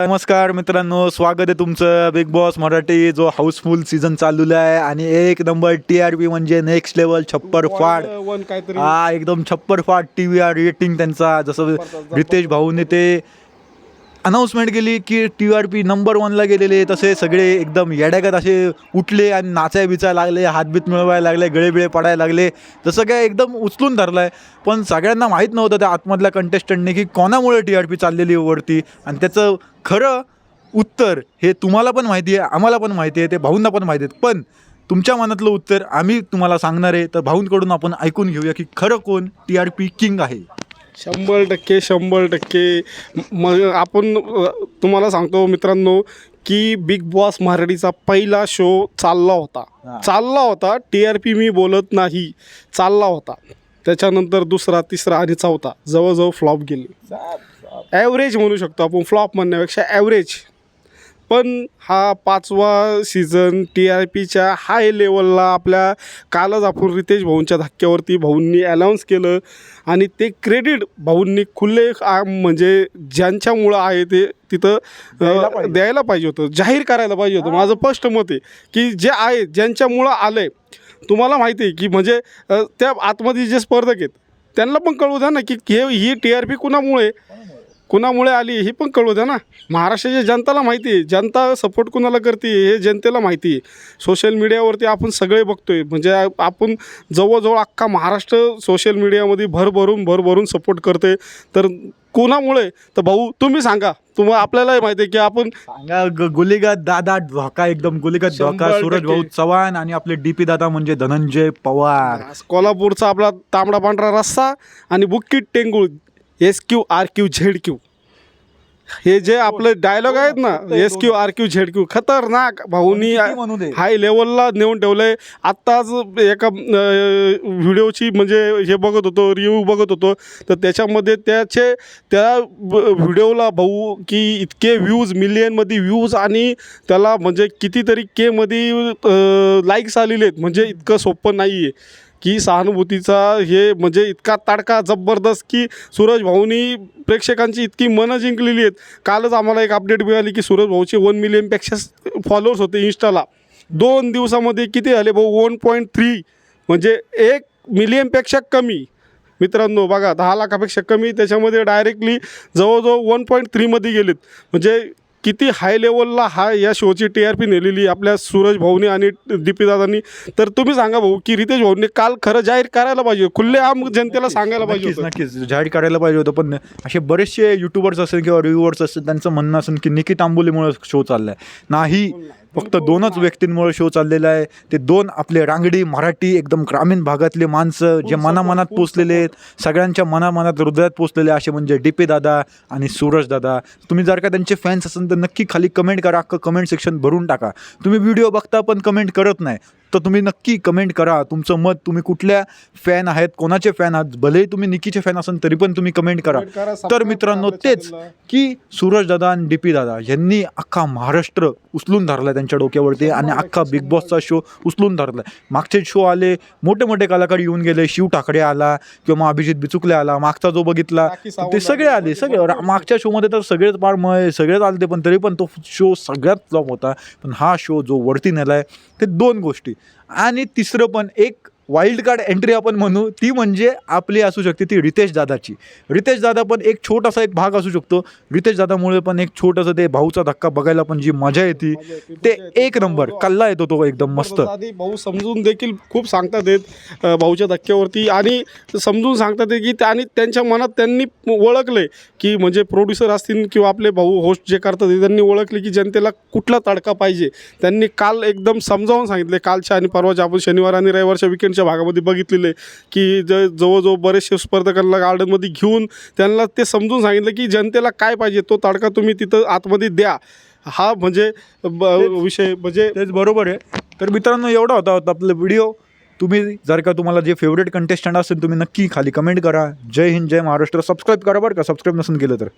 नमस्कार मित्रांनो स्वागत आहे तुमचं बिग बॉस मराठी जो हाऊसफुल सीझन चाललेला आहे. आणि एक नंबर टी आर पी म्हणजे नेक्स्ट लेवल छप्पर फाड. हा एकदम छप्पर फाड टी व्ही आर रेटिंग त्यांचा. जसं रितेश भाऊने ते अनाऊन्समेंट केली की टी आर पी नंबर वनला गेलेले तसे सगळे एकदम येड्यागत असे उठले आणि नाचाय बिचायला लागले हातबीत मिळवायला लागले गळेबिळे पडायला लागले. तसं काय एकदम उचलून धरलं आहे पण सगळ्यांना माहीत नव्हतं त्या आतमधल्या कंटेस्टंटने की कोणामुळे टी आर पी चाललेली वरती. आणि त्याचं खरं उत्तर हे तुम्हाला पण माहिती आहे आम्हाला पण माहिती आहे ते भाऊंना पण माहिती आहेत. पण तुमच्या मनातलं उत्तर आम्ही तुम्हाला सांगणार आहे. तर भाऊंकडून आपण ऐकून घेऊया की खरं कोण टी आर पी किंग आहे. शंभर टक्के शंभर टक्के. मग आपण तुम्हाला सांगतो मित्रांनो की बिग बॉस मराठीचा पहिला शो चालला. होता. चालला होता टी आर पी मी बोलत नाही चालला होता. त्याच्यानंतर दुसरा तिसरा आणि चौथा जवळजवळ फ्लॉप गेले. ॲव्हरेज म्हणू शकतो आपण फ्लॉप म्हणण्यापेक्षा ॲव्हरेज पण हा पाचवा सीझन टी आर पीच्या हाय लेवलला आपल्या कालच आपण रितेश भाऊंच्या धक्क्यावरती भाऊंनी अनाऊन्स केलं. आणि ते क्रेडिट भाऊंनी खुले म्हणजे ज्यांच्यामुळं आहे ते तिथं द्यायला पाहिजे. होतं. जाहीर करायला पाहिजे होतं. माझं स्पष्ट मत आहे की जे आहे ज्यांच्यामुळं आलं आहे तुम्हाला माहिती आहे की म्हणजे त्या आतमध्ये जे स्पर्धक आहेत त्यांना पण कळू द्या ना की हे ही टी आर पी कुणामुळे? कुणामुळे आली हे पण कळू द्या ना. महाराष्ट्राच्या जनताला माहिती आहे. जनता सपोर्ट कुणाला करते हे जनतेला माहिती आहे. सोशल मीडियावरती आपण सगळे बघतोय. म्हणजे आ- आपण जवळजवळ अख्खा महाराष्ट्र सोशल मीडियामध्ये भरभरून भरभरून सपोर्ट करते तर कुणामुळे? तर भाऊ तुम्ही सांगा. तुम्हाला आपल्यालाही माहिती आहे की आपण सांगा ग- गुलीगत दादा धोका एकदम गुलीगत धोका शंभर सूरज भाऊ. चव्हाण आणि आपले डीपी दादा म्हणजे धनंजय पवार. कोल्हापूरचा आपला तांबडा पांढरा रस्सा आणि बुक्कीट टेंगुळ. S Q R Q Z Q हे जे आपले डायलॉग आहेत ना S Q R Q Z Q खतरनाक. भाऊनी. हाय लेवलला नेऊन ठेवलंय. आत्ताच एका व्हिडिओची म्हणजे हे बघत होतो रिव्ह्यू बघत होतो. तर त्याच्यामध्ये त्याचे त्या व्हिडिओला भाऊ की इतके व्ह्यूज मिलियनमध्ये व्ह्यूज आणि त्याला म्हणजे कितीतरी केमध्ये लाईक्स आलेले आहेत. म्हणजे इतकं सोपं नाही आहे की सहानुभूतीचा हे म्हणजे इतका ताडका जबरदस्त की सूरज भाऊनी प्रेक्षकांची इतकी मनं जिंकलेली आहेत. कालच आम्हाला एक अपडेट मिळाली की सूरज भाऊचे वन मिलियनपेक्षा फॉलोअर्स होते इन्स्टाला दोन दिवसामध्ये किती झाले भाऊ? वन पॉईंट थ्री म्हणजे एक मिलियनपेक्षा कमी. मित्रांनो बघा दहा लाखापेक्षा कमी. त्याच्यामध्ये डायरेक्टली जवळजवळ वन पॉईंट थ्रीमध्ये गेलेत. म्हणजे किती हाय लेवलला हा या शोची टी आर पी नेलेली आपल्या सूरज भाऊनी आणि डी पी दादांनी तर तुम्ही सांगा भाऊ की रितेश भाऊनी काल खरं जाहीर करायला पाहिजे खुल्ले आम जनतेला सांगायला पाहिजे नक्कीच होतं. नक्कीच. जाहीर करायला पाहिजे होतं पण असे बरेचसे युट्यूबर्स असेल किंवा रिव्ह्युअर्स असेल त्यांचं म्हणणं असेल की निकी तांबोलीमुळे शो चाललाय. नाही फक्त दोनच व्यक्तींमुळे शो चाललेला आहे. ते दोन आपले रांगडी मराठी एकदम ग्रामीण भागातले माणसं जे मनामनात पोचलेले आहेत सगळ्यांच्या मनामनात हृदयात पोचलेले असे म्हणजे डी पी दादा आणि सूरज दादा. तुम्ही जर का त्यांचे फॅन्स असेल तर नक्की खाली कमेंट करा अख्खं कमेंट सेक्शन भरून टाका. तुम्ही व्हिडिओ बघता पण कमेंट करत नाही तर तुम्ही नक्की कमेंट करा. तुमचं मत तुम्ही कुठल्या फॅन आहेत कोणाचे फॅन आहात भलेही तुम्ही निकीचे फॅन असाल तरी पण तुम्ही कमेंट करा. तर मित्रांनो तेच. की सूरज दादा आणि डी पी दादा यांनी अख्खा महाराष्ट्र उचलून धरला त्यांच्या डोक्यावरती आणि अख्खा बिग बॉसचा शो उचलून धरला. मागचे शो आले मोठे मोठे कलाकार येऊन गेले शिव ठाकरे आला किंवा मग अभिजित बिचुकले आला मागचा जो बघितला ते सगळे आले, सगळे. मागच्या शोमध्ये तर सगळेच पार मय सगळेच आले पण तरी पण तो शो सगळ्यात फ्लॉप होता. पण हा शो जो वरती नेलाय ते दोन गोष्टी. आणि तिसरं पण एक वाईल्ड कार्ड एंट्री आपण म्हणू ती म्हणजे आपली असू शकते ती रितेश दादाची. रितेश दादा पण एक छोटासा एक भाग असू शकतो. रितेश दादामुळे पण एक छोटंसं ते भाऊचा धक्का बघायला पण जी मजा येते येते, ते येते. एक नंबर. कल्ला येतो तो एकदम मस्त. भाऊ समजून देखील खूप सांगतात आहेत अ, भाऊच्या धक्क्यावरती. आणि समजून सांगतात की आणि त्यांच्या मनात त्यांनी ओळखले की म्हणजे प्रोड्युसर असतील किंवा आपले भाऊ होस्ट जे करतात त्यांनी ओळखले की जनतेला कुठला तडका पाहिजे. त्यांनी काल एकदम समजावून सांगितले कालच्या आणि परवाच्या आपण शनिवार आणि रविवारच्या विकेंडच्या भागामध्ये बघितलेले की ज जवळजवळ बरेचसे स्पर्धकांना गार्डनमध्ये घेऊन त्यांना ते समजून सांगितलं की जनतेला काय पाहिजे तो तडका तुम्ही तिथं आतमध्ये द्या. हा म्हणजे ब- विषय म्हणजे तेच बरोबर आहे. तर मित्रांनो एवढा होता होता आपला व्हिडिओ. तुम्ही जर का तुम्हाला जे फेवरेट कंटेस्टंट असेल तुम्ही नक्की खाली कमेंट करा. जय हिंद जय महाराष्ट्र. सबस्क्राईब करा बरं का? सबस्क्राईब नसेल केलं तर.